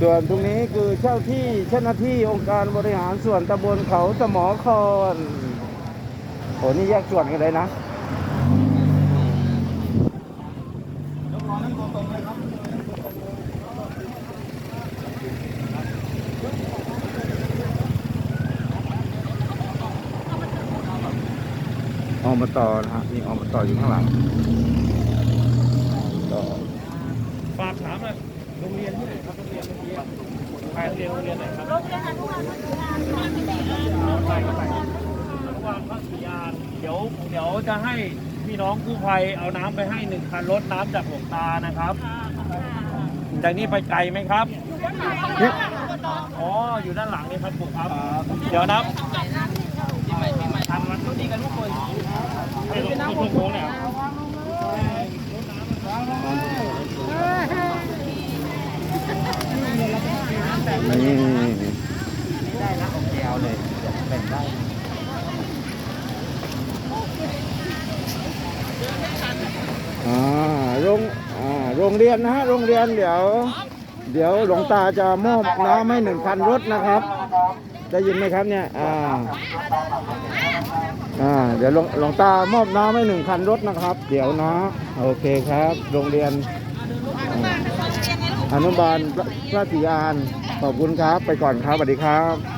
ส่วนตรงนี้คือเจ้าที่เจ้าหน้าที่องค์การบริหารส่วนตำบลเขาสมอคอนโหนี่แยกส่วนกันเลยนะอบตนะฮะมีอบตอยู่ข้างหลังอบต ฝากถามเลยโรงเรียนที่ไหนครับโรงเรียนเมื่อกี้ รเรียนโรงเรียนไหนครับโรงเรียนอนุบาลพัฒนาที่ไหนเอ่ยไปก็ไประหว่างพระศรีอานเดี๋ยวเดี๋ยวจะให้พี่น้องกู้ภัยเอาน้ำไปให้หนึ่งคันรถน้ำจากหลวงตานะครับจากนี้ไปไกลไหมครับ อ๋อ อยู่ด้านหลังนี่ครับผมครับ เดี๋ยวนะทำมันก็ดีกันทุกคนเป็นรถทุกโค้งเนี่ย นี่ได้นะโอเคเอาเลยแบ่งได้อ่าโรงอ่าโรงเรียนนะฮะโรงเรียนเดี๋ยว เดี๋ยวหลวงตาจะมอบน้ำให้หนึ่งคันรถนะครับ ได้ยินไหมครับเนี่ยอ่าอ่าเดี๋ยวหลวงหลวงตามอบน้ำให้หนึ่งคันรถนะครับ เดี๋ยวนะโอเคครับ โรงเรียนอ่าอนุบาลพระศรีอาน ขอบคุณครับ ไปก่อนครับสวัสดีครับ